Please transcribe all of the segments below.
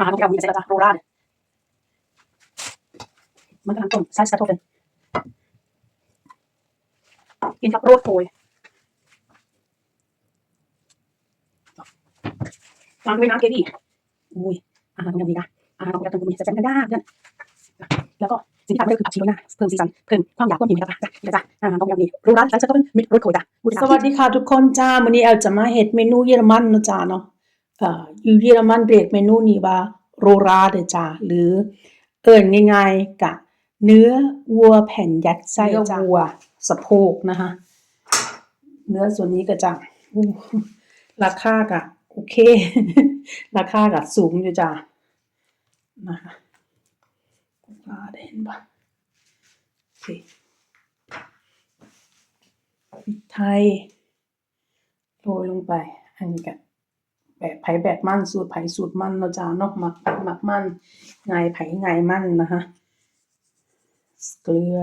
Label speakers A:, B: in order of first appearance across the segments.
A: อาหารของเรามีเสร็จแล้วจ้ะโรราดมันกำลังต้มไส้สะโทกเลยกินกับโรดโอยตามด้วยน้ำเกวี่อุ้ยอาหารของเราดีนะอาหารของเราตรงนี้จะจำกันได้เพื่อนแล้วก็สิ่งที่ทำได้คือผักชีโรยหน้าเพิ่มสีสันเพิ่มความอยากเพิ่มหิมะจ้ะจ้ะจ้ะอาหารของเราดีโรราดไส้สะโทกเป็นมิตรโรดโอยจ้ะ
B: สวัสดีค่ะทุกคนจ้าวันนี้แอลจะมาเฮ็ดเมนูเยอรมันนะจ้าเนาะ อ่ออยู่เยอรมันเรียกเมนูนี้ว่าโรราเดอจ้าหรือเอิ้นง่ายๆกะเนื้อวัวแผ่นยัดไส้เนื้อวัวสะโพกนะคะ เนื้อส่วนนี้ก็จะอู้ราคากะโอเค ราคากะสูงอยู่จ้านะคะปลาได้เห็นปะโอเคพริกไทยโรยลงไป อันนี้ก็ แบบไผ่แบบมันสูตรไผ่สูตรมันเนาะจ้าเนาะหมักหมักมันไงไผ่ไงมันนะคะเกลือ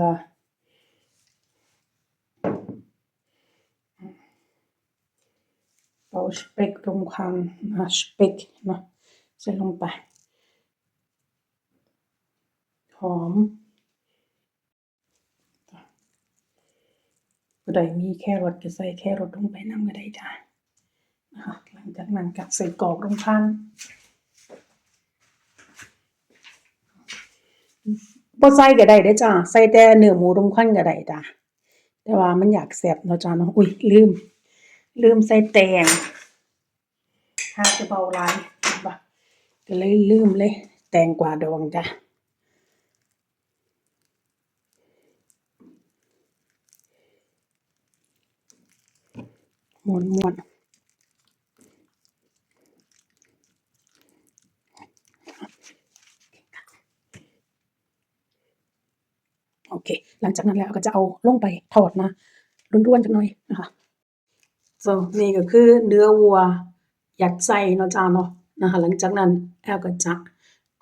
B: เอาสเปกลงคันนะสเปกนะใส่ลงไปหอมผู้ใดมีแครอทก็ใส่แครอทลงไปน้ำก็ได้จ้านะคะ จากนั้นก็ใส่กรอกลงพันบ่ใส่ก็ได้เด้จ้าใส่แต่เนื้อหมูลงควันก็ได้จ้าแต่ว่ามันอยากแซ่บเนาะจ้าเนาะอุ้ยลืม ลืมใส่แตงหาจะเบาหลายบ่ก็เลยลืมเลย แตงกวาดองจ้าหม้วนม้วนโอเค หลังจากนั้นแล้วก็จะเอาลงไปทอดนะร่วนๆจักหน่อยนะคะ so นี่ก็คือเนื้อวัวยัดไส้เนาะจ้าเนาะนะคะหลังจากนั้นแอลก็จะ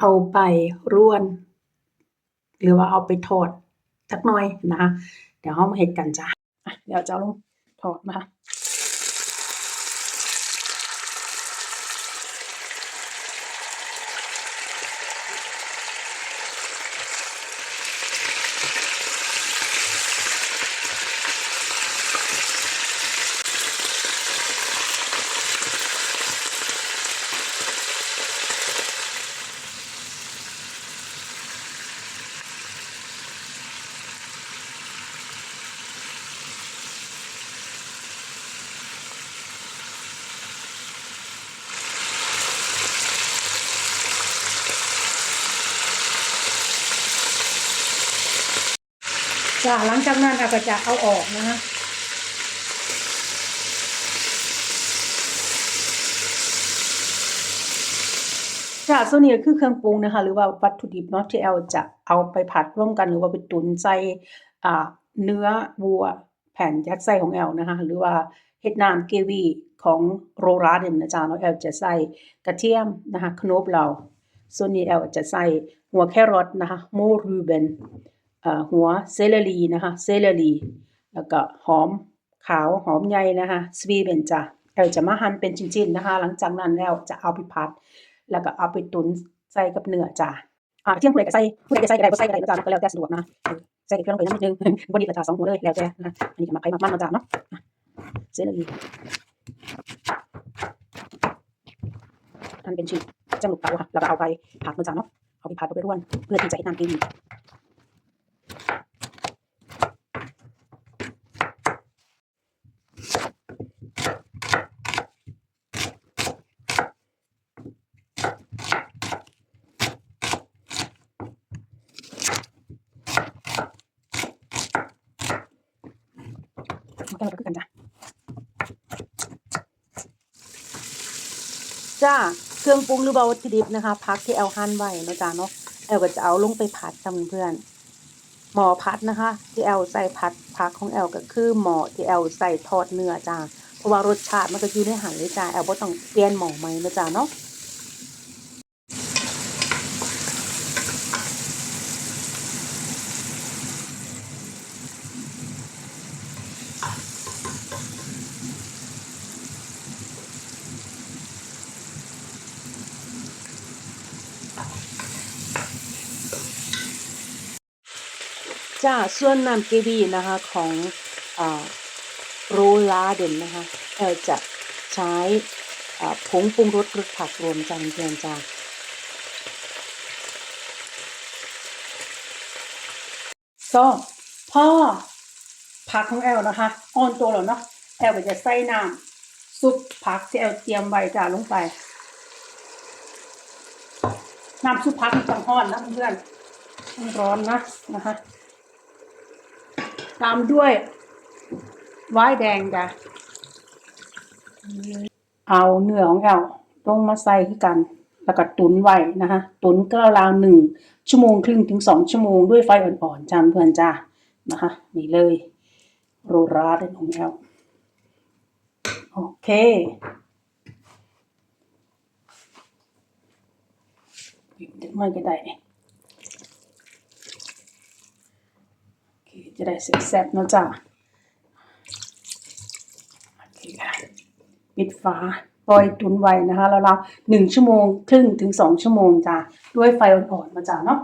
B: เอาไปร่วน หรือว่าเอาไปทอดจักหน่อยนะคะเดี๋ยวเรามาเฮ็ดกันจ้าอะเดี๋ยวจะเอาลงทอดนะคะ จ้าหลังจากนั้นเราก็จะเอาออกนะฮะจ้าส่วนนี้คือเครื่องปรุงนะคะ หรือว่าวัตถุดิบเนาะที่แอลจะเอาไปผัดร่วมกันหรือว่าไปตุ๋นใส่อ่าเนื้อวัวแผ่นยัดไส้ของแอลนะคะ หรือว่าเฮ็ดน้ำเกวีของโรราเดนนะจ๊ะเนาะแอลจะใส่กระเทียมนะคะโคโนบเรา ส่วนนี้แอลจะใส่หัวแครอทนะคะโมรูเบน หัวเซเลรีนะคะเซเลรีแล้วก็หอมขาวหอมใหญ่นะคะสวีเบนจ้ะแอลจะมาหั่นเป็นชิ้นๆนะคะ หลังจากนั้นแล้วจะเอาไปผัด แล้วก็เอาไปตุ๋นใส่กับเนื้อจ้ะอ่าเที่ยงผู้ใดก็ใส่ผู้ใดก็ใส่ก็ได้บ่ใส่ก็ได้นะจ้ะก็แล้วแต่สะดวกนะใส่เครื่องลงไปนิดนึงบ่ดีละจ้ะสองหัวเลยแล้วแต่นะอันนี้ก็มาไข่มักมันเนาจ้ะเนาะเซเลรีอันเป็นชิ้นจังลูกเตาค่ะแล้วก็เอาไปผัดเนาจ้ะเนาะเอาไปผัดเอาไปร่วนเพื่อที่จะให้น้ำกิน มันก็เราก็คือกันจ้ะจ้าเครื่องปรุงหรือว่าวัตถุดิบนะคะพักที่แอลหั่นไว้เนาะจ้าเนาะแอลก็จะเอาลงไปผัดกับเพื่อนหมอพัดนะคะ ที่แอลใส่ผัดผักของแอลก็คือหมอที่แอลใส่ทอดเนื้อจ้าเพราะว่ารสชาติมันก็อยู่ในหันเลยจ้าแอลบ่ต้องเปลี่ยนหมอใหม่นะจ้าเนาะ จ้าส่วนน้ำเกวีนะคะของอโรลาเดนนะคะแอลจะใช้ผงปรุงรสรสผักรวมจังเพียนจ้าก็พ่อผักของแอลนะคะอ่อนตัวแล้วเนาะแอลก็จะใส่น้ำซุปผักที่แอลเตรียมไว้จ้าลงไปน้ำซุปผักมันจังห้อนนะเพื่อนร้อนนะนะคะ ตามด้วยไวน์แดงจ้ะเอาเนื้อของแอลลงมาใส่ที่กัน แล้วก็ตุนไว้นะคะตุนก็ราวหนึ่งชั่วโมงครึ่งถึงสองชั่วโมงด้วยไฟอ่อนๆจ้าเพื่อนจ้านะคะ นี่เลย โรราเดนของแอลโอเคปิดจักหน่ก็ได้โอเค จะได้แซ่บๆเนาะจ้าโอเคค่ะปิดฝาปล่อยตุนไว้นะคะแล้วเราหนึ่งชั่วโมงครึ่งถึงสองชั่วโมงจ้าด้วยไฟอ่อนๆมาจ้าเนาะ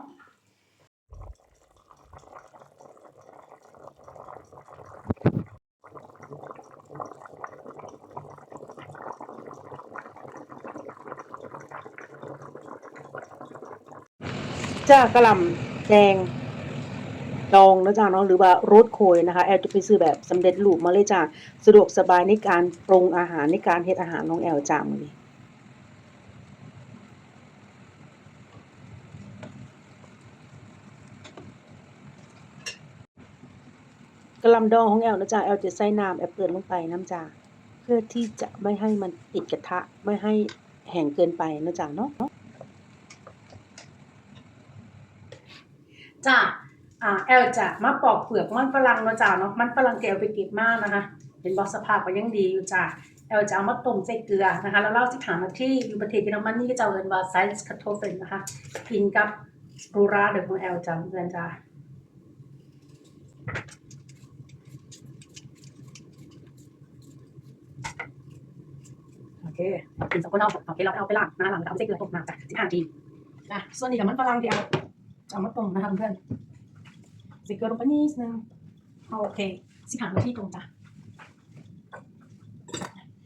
B: จ้ากระลำแดง ดองนะจ้าเนาะหรือว่าโรสโคยนะคะแอลจะไปซื้อแบบสำเร็จรูปมาเลยจ้าสะดวกสบายในการปรุงอาหารในการเฮ็ดอาหารน้องแอลจ้ามื้อนี้กระลำดองของแอลนะจ๊ะแอลจะใส่น้ำแอปเปิลลงไปน้ำจ้าเพื่อที่จะไม่ให้มันติดกระทะไม่ให้แห้งเกินไปนะจ๊ะเนาะจ้า อ่าแอลจะมาปอกเปลือกมันฝรั่งเนะจ๊ะเนาะมันฝรั่งที่แอลไปเก็บมากนะคะ เห็นบอกสภาพก็ยังดีอยู่จ้าแอลจะเอามาต้มใส่เกลือนะคะ แล้วเล่าสิถามมาที่อยู่ประเทศเยอรมันนี่ก็จะเอินว่าไซส์คาโทเฟนนะคะกินกับรูราเดอของแอลจ้าเพื่อนจ้าโอเคกินสองคนเอาโอเคเราเอาไปล้างนะล้างแล้วเอาไปใส่เกลือต้มน้ำจ้ะสิบห้านาทีนะส่วนนี้กับมันฝรั่งที่เอาจะเอามาต้มนะคะเพื่อน ส่เกลือลงไปนิดนึงโอเคสิหานาที่ต้มจ้ะ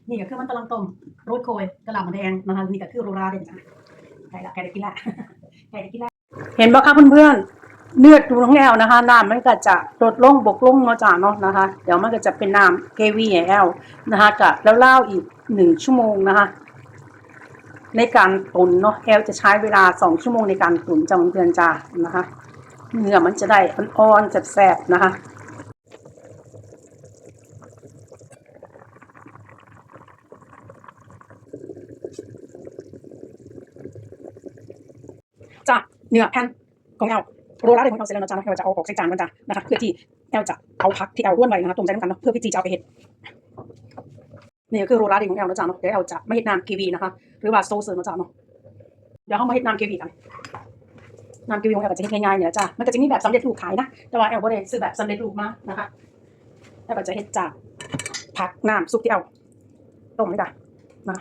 B: นี่ก็คือมันฝรั่งต้มโรสโคยกระหล่ำแดงนะคะนี่ก็คือโรราเด่นจ้ะใกล้ละใกล้ได้กินละใกล้ได้กินละเห็นบ่คะเพื่อนๆเนื้อตูของแอลนะคะน้ำมันก็จะลดลงบกลงเนาะจ้ะเนาะนะคะ เดี๋ยวมันก็จะเป็นน้ำเกวีแอลนะคะกะแล้วเล่าอีกหนึ่งชั่วโมงนะคะในการตุนเนาะแอลจะใช้เวลาสองชั่วโมงในการตุนจำเพื่อนจ้านะคะ เนื้อมันจะได้อ่อนๆแซ่บๆนะคะจ้ะเนื้อแผ่นของแอลโรล่าเดนของแอลเสร็จแล้วนะจ๊ะแอลจะเอาออกใส่จานกันจ้ะนะคะเพื่อที่แอลจะเอาพักที่แอลร่วนไว้นะคะต้มใจน้ำกันเนาะเพื่อพี่จีจะเอาไปเห็ดนี่ก็คือโรล่าดิของแอลนะจ๊ะเนาะเดี๋ยวแอลจะไม่เฮ็ดน้ำกีวีนะคะ หรือว่าโซเซอร์นะจ๊ะเนาะเดี๋ยวเขามาเฮ็ดน้ำกีวีกัน น้ำกีวีของแอลก็จะเฮ็ดง่ายๆเนี่ยจ้ะมันก็จะมีแบบสำเร็จรูปขายนะ แต่ว่าแอลบ่ได้ซื้อแบบสำเร็จรูปมานะคะแอลก็จะเฮ็ดจากผักน้ำซุปที่เอาต้มเลยจ้ะนะ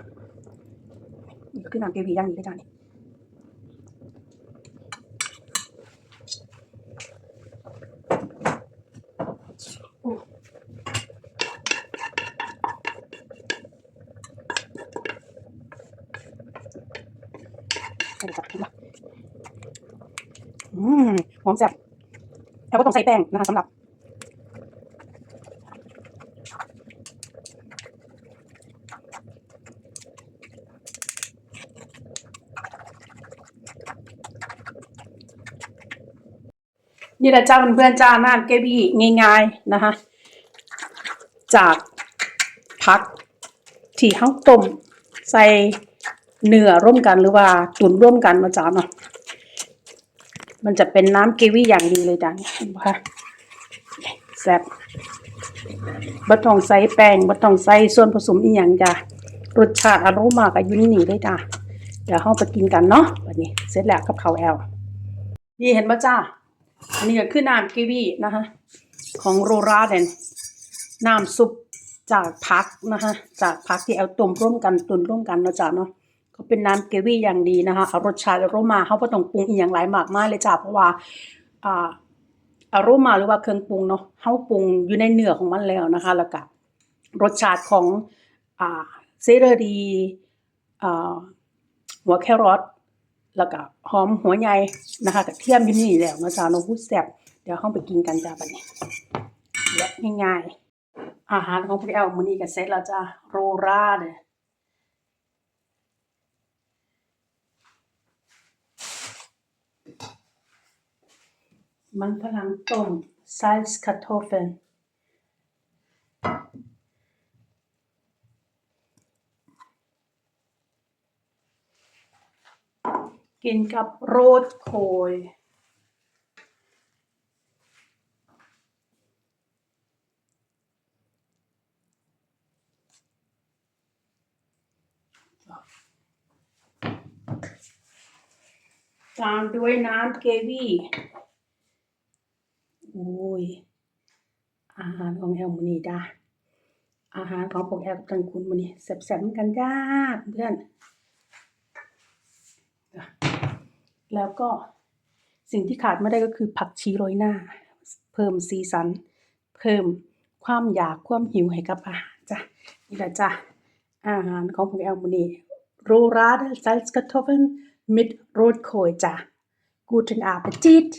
B: นี่ก็คือน้ำกีวีอย่างนี้เลยจ้ะนี่ใส่จ้ะเห็นปะอืม หอมแซ่บแอลก็ต้องใส่แป้งนะคะสำหรับนี่แหละจ้าเพื่อนๆจ้าน้ำเกบี้ง่าย ๆนะคะ จากผักที่เขาต้มใส่เนื้อร่วมกันหรือว่าตุ๋นร่วมกันมาจ้าเนาะ มันจะเป็นน้ำเกวี่อย่างดีเลยจ้าเห็นปะคะแซ่บบัต้องใส่แป้งบัต้องใส่ส่วนผสมอีหยังจ้ารสชาติอารมณ์ก็อยุ่ในี่นี่เลยจ้าเดี๋ยวเราไปกินกันเนาะวันนี้เสร็จแล้วกับข้าวแอลนี่เห็นปะจ้าอันนี้ก็คือน้ำกีวีนะคะของโรราเดนน้ำซุปจากพักนะคะจากพักที่เอาต้มร่วมกันตุนร่วมกันเนาะจ้าเนาะ ก็เป็นน้ำเกวี่อย่างดีนะคะเอารสชาติอารมาเขาก็ต้องปรุงอีกอย่างหลายมากมายเลยจ้าเพราะว่าอ่าอารมาหรือว่าเครื่องปรุงเนาะเฮาปรุงอยู่ในเนื้อของมันแล้วนะคะ แล้วก็รสชาติของอ่าเซเลอรีอ่าหัวแครอทแล้วก็หอมหัวใหญ่นะคะกระเทียมอยู่นี่แล้วนาะจ้าเนาะฮู้แซ่บเดี๋ยวเฮาไปกินกันจ้าบัดนี้และง่ายๆอาหารของพวกแอลมื้อนี้ก็เสร็จแล้วจ้าโรราเด้อ มันฝรั่งต้ม Salzkartoffeln กินกับโรดโคยตามด้วยน้ำเกวี่ โอ้ย อาหารของแอลมื้อนี้จ้าอาหารของพวกแอลกับทางคุณมื้อนี้แซ่บๆกันจ้าเพื่อน แล้วก็สิ่งที่ขาดไม่ได้ก็คือผักชีโรยหน้า เพิ่มสีสัน เพิ่มความอยากความหิวให้กับอาหารจ้ะนี่แหละจ้ะอาหารของพวกแอลมื้อนี้ Rohrade Salzkartoffeln mit Rotkohl จ้ะ Guten Appetit